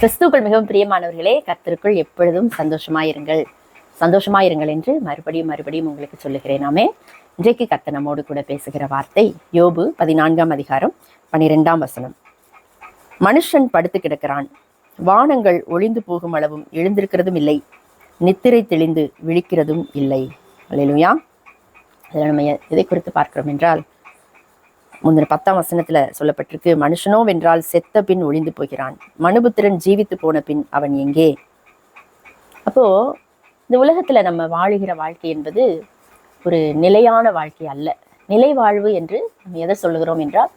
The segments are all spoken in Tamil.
கிறிஸ்துக்கள் மிகவும் பிரியமானவர்களே கர்த்தருக்குள் எப்பொழுதும் சந்தோஷமாயிருங்கள். சந்தோஷமாயிருங்கள் என்று மறுபடியும் மறுபடியும் உங்களுக்கு சொல்லுகிறேன். நாமே இன்றைக்கு கர்த்தர் நம்மோடு கூட பேசுகிற வார்த்தை யோபு பதினான்காம் அதிகாரம் பனிரெண்டாம் வசனம். மனுஷன் படுத்து கிடக்கிறான். வானங்கள் ஒளிந்து போகும் அளவும் எழுந்திருக்கிறதும் இல்லை. நித்திரை தெளிந்து விழிக்கிறதும் இல்லை. அல்லையா இதில் நம்ம எதை குறித்து பார்க்கிறோம் என்றால் முந்தின பத்தாம் வசனத்துல சொல்லப்பட்டிருக்கு மனுஷனோ வென்றால் செத்த பின் ஒளிந்து போகிறான். மனுபுத்திரன் ஜீவித்து போன பின் அவன் எங்கே? அப்போ இந்த உலகத்துல நம்ம வாழுகிற வாழ்க்கை என்பது ஒரு நிலையான வாழ்க்கை அல்ல. நிலை வாழ்வு என்று நம்ம எதை சொல்லுகிறோம் என்றால்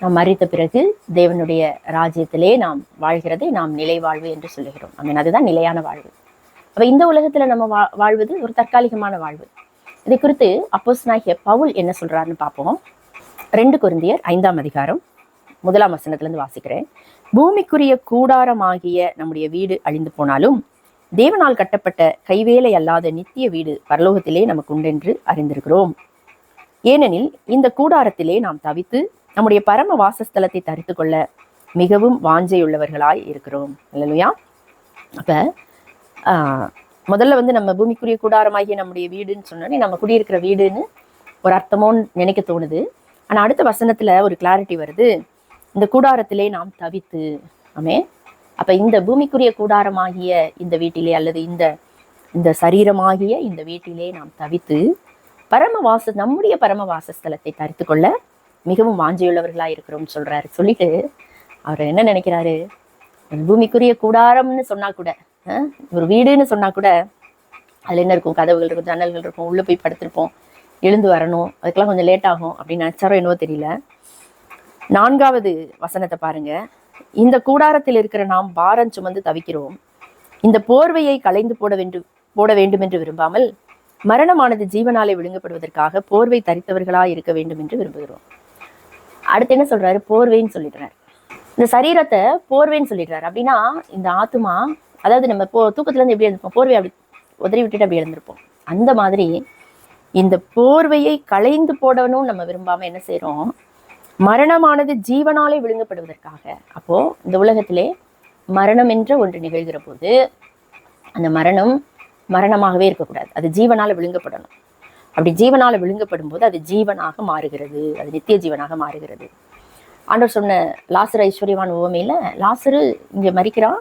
நாம் அறித்த பிறகு தேவனுடைய ராஜ்யத்திலே நாம் வாழ்கிறதை நாம் நிலை வாழ்வு என்று சொல்லுகிறோம். ஐ மீன் அதுதான் நிலையான வாழ்வு. அப்போ இந்த உலகத்துல நம்ம வா வாழ்வது ஒரு தற்காலிகமான வாழ்வு. இதை குறித்து அப்போஸ் பவுல் என்ன சொல்றாருன்னு பார்ப்போம். ரெண்டு குருந்தியர் ஐந்தாம் அதிகாரம் முதலாம் வசனத்திலிருந்து வாசிக்கிறேன். பூமிக்குரிய கூடாரமாகிய நம்முடைய வீடு அழிந்து போனாலும் தேவனால் கட்டப்பட்ட கைவேலை அல்லாத நித்திய வீடு பரலோகத்திலே நமக்கு உண்டென்று அறிந்திருக்கிறோம். ஏனெனில் இந்த கூடாரத்திலே நாம் தவித்து நம்முடைய பரம வாசஸ்தலத்தை தரித்து கொள்ள மிகவும் வாஞ்சையுள்ளவர்களாய் இருக்கிறோம். இல்லையா அப்ப முதல்ல வந்து நம்ம பூமிக்குரிய கூடாரமாகிய நம்முடைய வீடுன்னு சொன்னோன்னே நம்ம குடியிருக்கிற வீடுன்னு ஒரு அர்த்தமோன்னு நினைக்க தோணுது. ஆனா அடுத்த வசனத்துல ஒரு கிளாரிட்டி வருது. இந்த கூடாரத்திலே நாம் தவித்து ஆமே அப்ப இந்த பூமிக்குரிய கூடாரமாகிய இந்த வீட்டிலே அல்லது இந்த இந்த சரீரமாகிய இந்த வீட்டிலே நாம் தவித்து பரம வாச நம்முடைய பரம வாசஸ்தலத்தை தரித்து கொள்ள மிகவும் வாஞ்சியுள்ளவர்களா இருக்கிறோம் சொல்றாரு. சொல்லிட்டு அவர் என்ன நினைக்கிறாரு? பூமிக்குரிய கூடாரம்னு சொன்னா கூட ஒரு வீடுன்னு சொன்னா கூட அதுல என்ன இருக்கும்? கதவுகள் இருக்கும் ஜன்னல்கள் இருக்கும் உள்ள போய் படுத்திருப்போம். எழுந்து வரணும். அதுக்கெல்லாம் கொஞ்சம் லேட் ஆகும் அப்படின்னு நினைச்சாரோ என்னவோ தெரியல. நான்காவது வசனத்தை பாருங்க. இந்த கூடாரத்தில் இருக்கிற நாம் பாரம் சுமந்து தவிக்கிறோம். இந்த போர்வையை களைந்து போட வேண்டும் போட வேண்டும் என்று விரும்பாமல் மரணமானது ஜீவனாலே விழுங்கப்படுவதற்காக போர்வை தரித்தவர்களாக இருக்க வேண்டும் என்று விரும்புகிறோம். அடுத்து என்ன சொல்றாரு? போர்வைன்னு சொல்லிடுறாரு. இந்த சரீரத்தை போர்வைன்னு சொல்லிடுறாரு. அப்படின்னா இந்த ஆத்துமா அதாவது நம்ம போ தூக்கத்துல இருந்து எப்படி எழுந்திருப்போம்? போர்வை அப்படி உதறி விட்டுட்டு அப்படி எழுந்திருப்போம். அந்த மாதிரி இந்த போர்வையை களைந்து போடணும் நம்ம விரும்பாம என்ன செய்யறோம் மரணமானது ஜீவனாலே விழுங்கப்படுவதற்காக. அப்போ இந்த உலகத்திலே மரணம் என்ற ஒன்று நிகழ்கிற போது அந்த மரணம் மரணமாகவே இருக்கக்கூடாது. அது ஜீவனால விழுங்கப்படணும். அப்படி ஜீவனால விழுங்கப்படும் போது அது ஜீவனாக மாறுகிறது. அது நித்திய ஜீவனாக மாறுகிறது. ஆண்டவர் சொன்ன லாசர் ஐஸ்வர்யவான் உவமையில லாசரு இங்க மறிக்கிறான்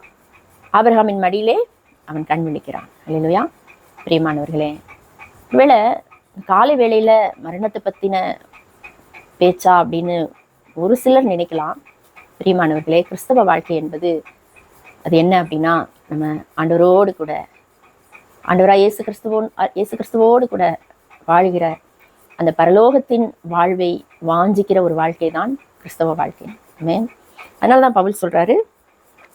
ஆபிரகாமின் மடியிலே அவன் கண் விழிக்கிறான். இல்லையா பிரியமானவர்களே ஒருவேளை காலை வேளையில மரணத்தை பத்தின பேச்சா அப்படின்னு ஒரு சிலர் நினைக்கலாம். பிரியமானவர்களே கிறிஸ்தவ வாழ்க்கை என்பது அது என்ன அப்படின்னா நம்ம ஆண்டவரோடு கூட ஆண்டவரா இயேசு கிறிஸ்துவோன் இயேசு கிறிஸ்துவோடு கூட வாழ்கிற அந்த பரலோகத்தின் வாழ்வை வாஞ்சிக்கிற ஒரு வாழ்க்கை தான் கிறிஸ்தவ வாழ்க்கை. ஆமென் அதனால தான் பவுல் சொல்றாரு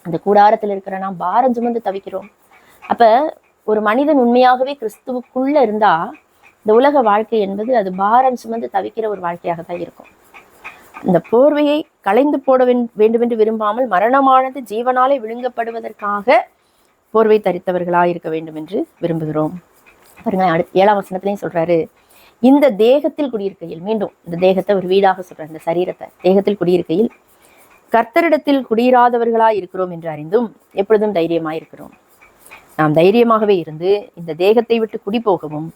அந்த கூடாரத்தில் இருக்கிற நாம் பாரம் சுமந்து தவிக்கிறோம். அப்ப ஒரு மனிதன் உண்மையாகவே கிறிஸ்துவுக்குள்ள இருந்தால் இந்த உலக வாழ்க்கை என்பது அது பாரம் சுமந்து தவிக்கிற ஒரு வாழ்க்கையாக தான் இருக்கும். இந்த போர்வையை களைந்து போட வேண்டும் வேண்டுமென்று விரும்பாமல் மரணமானது ஜீவனாலே விழுங்கப்படுவதற்காக போர்வை தரித்தவர்களாக இருக்க வேண்டும் என்று விரும்புகிறோம். பாருங்க அடுத்த ஏழாம் வசனத்திலையும் சொல்றாரு இந்த தேகத்தில் குடியிருக்கையில் மீண்டும் இந்த தேகத்தை ஒரு வீடாக சொல்றாரு இந்த சரீரத்தை தேகத்தில் குடியிருக்கையில் கர்த்தரிடத்தில் குடியிராதவர்களாய் இருக்கிறோம் என்று அறிந்தும் எப்பொழுதும் தைரியமாய் இருக்கிறோம். நாம் தைரியமாகவே இருந்து இந்த தேகத்தை விட்டு குடி போகவும்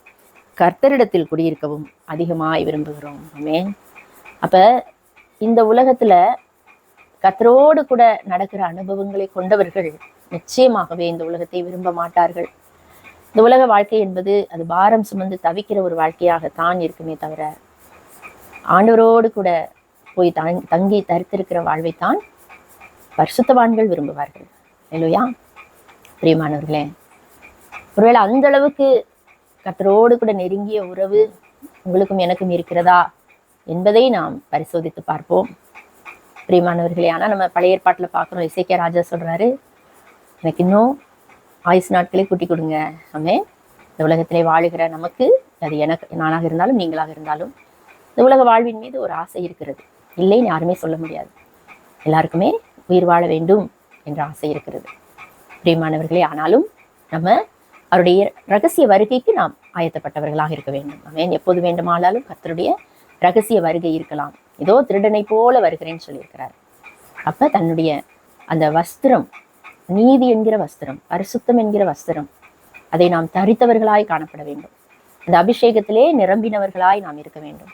கர்த்தரிடத்தில் குடியிருக்கவும் அதிகமாய் விரும்புகிறோம். ஆமேன். அப்ப இந்த உலகத்துல கர்த்தரோடு கூட நடக்கிற அனுபவங்களை கொண்டவர்கள் நிச்சயமாகவே இந்த உலகத்தை விரும்ப மாட்டார்கள். இந்த உலக வாழ்க்கை என்பது அது பாரம் சுமந்து தவிக்கிற ஒரு வாழ்க்கையாகத்தான் இருக்குமே தவிர ஆண்டவரோடு கூட போய் தங்- தங்கி தரித்திருக்கிற வாழ்வைத்தான் பரிசுத்தவான்கள் விரும்புவார்கள். இல்லையா பிரியமானவர்களே ஒருவேளை அந்த அளவுக்கு கத்தரோடு கூட நெருங்கிய உறவு உங்களுக்கும் எனக்கும் இருக்கிறதா என்பதை நாம் பரிசோதித்து பார்ப்போம். பிரியமானவர்களே ஆனால் நம்ம பழைய ஏற்பாட்டில் பார்க்குறோம். இசைக்கிய ராஜா சொல்கிறாரு எனக்கு இன்னும் ஆயுசு நாட்களே கூட்டி கொடுங்க. ஆமே இந்த உலகத்திலே வாழுகிற நமக்கு அது எனக்கு நானாக இருந்தாலும் நீங்களாக இருந்தாலும் இந்த உலக வாழ்வின் மீது ஒரு ஆசை இருக்கிறது. இல்லைன்னு யாருமே சொல்ல முடியாது. எல்லாருக்குமே உயிர் வாழ வேண்டும் என்ற ஆசை இருக்கிறது. பிரியமானவர்களே ஆனாலும் நம்ம அவருடைய ரகசிய வருகைக்கு நாம் ஆயத்தப்பட்டவர்களாக இருக்க வேண்டும். ஏன் எப்போது வேண்டுமானாலும் கர்த்தருடைய ரகசிய வருகை இருக்கலாம். ஏதோ திருடனை போல வருகிறேன்னு சொல்லியிருக்கிறார். அப்ப தன்னுடைய அந்த வஸ்திரம் நீதி என்கிற வஸ்திரம் பரிசுத்தம் என்கிற வஸ்திரம் அதை நாம் தரித்தவர்களாய் காணப்பட வேண்டும். அந்த அபிஷேகத்திலே நிரம்பினவர்களாய் நாம் இருக்க வேண்டும்.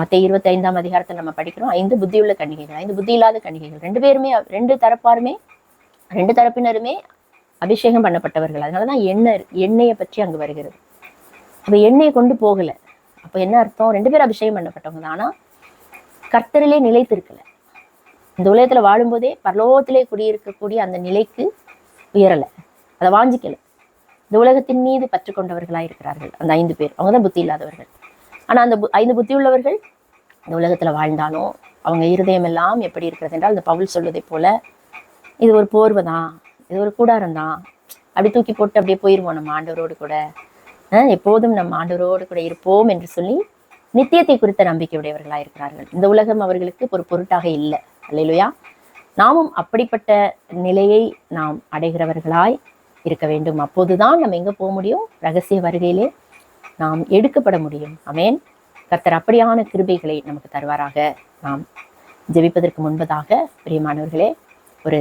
மற்ற இருபத்தி ஐந்தாம் அதிகாரத்தில் நம்ம படிக்கிறோம். ஐந்து புத்தியுள்ள கன்னிகைகள் ஐந்து புத்தி இல்லாத கன்னிகைகள். ரெண்டு பேருமே ரெண்டு தரப்பாருமே ரெண்டு தரப்பினருமே அபிஷேகம் பண்ணப்பட்டவர்கள். அதனால தான் எண்ணெய் எண்ணெயை பற்றி அங்கு வருகிறது. அப்போ எண்ணெயை கொண்டு போகலை. அப்போ என்ன அர்த்தம்? ரெண்டு பேரும் அபிஷேகம் பண்ணப்பட்டவங்க தான். ஆனால் கர்த்தரிலே நிலைத்திருக்கல இந்த உலகத்தில் வாழும்போதே பரலோகத்திலே குடியிருக்கக்கூடிய அந்த நிலைக்கு உயரலை. அதை வாஞ்சிக்கலை. இந்த உலகத்தின் மீது பற்று கொண்டவர்களாக இருக்கிறார்கள். அந்த ஐந்து பேர். அவங்க தான் புத்தி இல்லாதவர்கள். ஆனால் அந்த ஐந்து புத்தி உள்ளவர்கள் இந்த உலகத்தில் வாழ்ந்தாலும் அவங்க இருதயம் எல்லாம் எப்படி இருக்கிறது என்றால் இந்த பவுல் சொல்வதை போல இது ஒரு போர்வை தான். இது ஒரு கூடாரம் தான். அப்படி தூக்கி போட்டு அப்படியே போயிடுவோம் நம்ம ஆண்டவரோடு கூட. எப்போதும் நம்ம ஆண்டவரோடு கூட இருப்போம் என்று சொல்லி நித்தியத்தை குறித்த நம்பிக்கை உடையவர்களாக இருக்கிறார்கள். இந்த உலகம் அவர்களுக்கு ஒரு பொருட்டாக இல்லை. அல்லையா நாமும் அப்படிப்பட்ட நிலையை நாம் அடைகிறவர்களாய் இருக்க வேண்டும். அப்போதுதான் நம்ம எங்கே போக முடியும்? ரகசிய வருகையிலே நாம் எடுக்கப்பட முடியும். அமேன் கர்த்தர் அப்படியான கிருபைகளை நமக்கு தருவாராக. நாம் ஜெபிப்பதற்கு முன்பதாக பிரியமானவர்களே ஒரு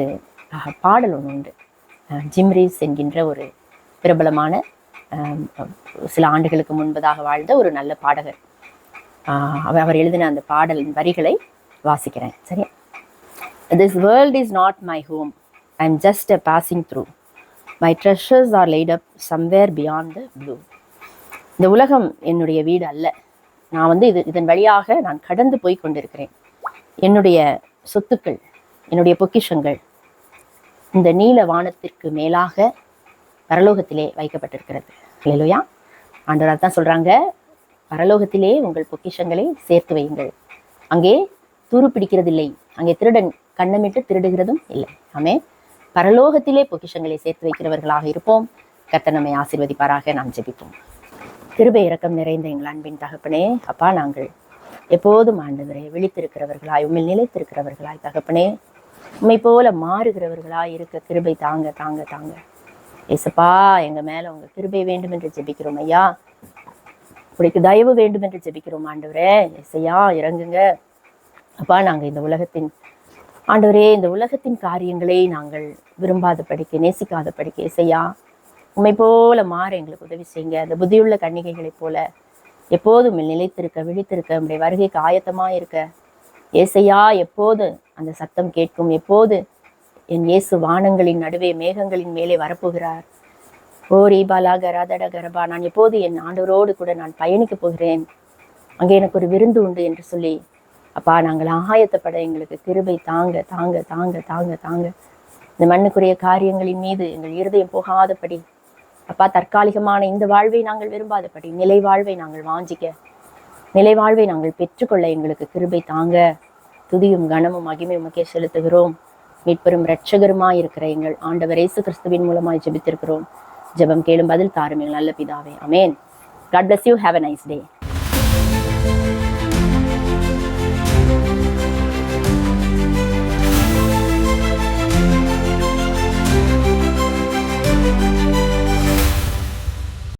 பாடல் ஒன்று உண்டு. ஜிம்ரீஸ் என்கின்ற ஒரு பிரபலமான சில ஆண்டுகளுக்கு முன்பதாக வாழ்ந்த ஒரு நல்ல பாடகர். அவர் அவர் எழுதின அந்த பாடலின் வரிகளை வாசிக்கிறேன். சரி this world is not my home I am just a passing through my treasures are light up somewhere beyond the blue இந்த உலகம் என்னுடைய வீடு அல்ல. நான் வந்து இது இதன் வழியாக நான் கடந்து போய் கொண்டிருக்கிறேன். என்னுடைய சொத்துக்கள் என்னுடைய பொக்கிஷங்கள் இந்த நீல வானத்திற்கு மேலாக பரலோகத்திலே வைக்கப்பட்டிருக்கிறது. இல்லையா ஆண்டவர் தான் சொல்கிறாங்க பரலோகத்திலே உங்கள் பொக்கிஷங்களை சேர்த்து வையுங்கள். அங்கே துரு பிடிக்கிறதில்லை. அங்கே திருடன் கண்ணமிட்டு திருடுகிறதும் இல்லை. ஆமே பரலோகத்திலே பொக்கிஷங்களை சேர்த்து வைக்கிறவர்களாக இருப்போம். கத்த நம்மை ஆசிர்வதிப்பாராக. நாம் ஜெபிப்போம். கிருபை இறக்கம் நிறைந்த எங்கள் அன்பின் தகப்பனே அப்பா நாங்கள் எப்போதும் ஆண்டவரே விழித்திருக்கிறவர்களாய் உண்மையில் நிலைத்திருக்கிறவர்களாய் தகப்பனே உண்மை போல மாறுகிறவர்களா இருக்க கிருபை தாங்க தாங்க தாங்க. ஏசப்பா எங்க மேல உங்க கிருபை வேண்டும் என்று ஜெபிக்கிறோம் ஐயா. உங்களுக்கு தயவு வேண்டும் என்று ஜெபிக்கிறோம் ஆண்டவரே. இசையா இறங்குங்க. அப்பா நாங்கள் இந்த உலகத்தின் ஆண்டவரே இந்த உலகத்தின் காரியங்களை நாங்கள் விரும்பாத படிக்க நேசிக்காத படிக்க இசையா உண்மை போல மாற எங்களுக்கு உதவி செய்யுங்க. அந்த புத்தியுள்ள கன்னிகைகளைப் போல எப்போதும் நிலைத்திருக்க விழித்திருக்க நம்முடைய வருகைக்கு ஆயத்தமா இருக்க ஏசையா எப்போது அந்த சத்தம் கேட்கும்? எப்போது என் இயேசு வானங்களின் நடுவே மேகங்களின் மேலே வரப்போகிறார்? ஓ ரீபாலா கராதட கரபா நான் எப்போது என் ஆண்டவரோடு கூட நான் பயணிக்க போகிறேன்? அங்கே எனக்கு ஒரு விருந்து உண்டு என்று சொல்லி அப்பா நாங்கள் ஆகாயத்தைப்பட எங்களுக்கு கிருபை தாங்க தாங்க தாங்க தாங்க தாங்க. இந்த மண்ணுக்குரிய காரியங்களின் மீது எங்கள் இருதயம் போகாதபடி அப்பா தற்காலிகமான இந்த வாழ்வை நாங்கள் விரும்பாதபடி நிலை வாழ்வை நாங்கள் வாஞ்சிக்க நிலைவாழ்வை நாங்கள் பெற்றுக்கொள்ள எங்களுக்கு கிருபை தாங்க. துதியும் கனமும் மகிமை உமக்கே செலுத்துகிறோம். மீட்பெரும் இரட்சகருமாய் இருக்கிற எங்கள் ஆண்டவர் இயேசு கிறிஸ்துவின் மூலமாய் ஜெபித்திருக்கிறோம். ஜெபம் கேளும் பதில் தாரும் எங்கள் நல்ல பிதாவே. Amen God bless you have a nice day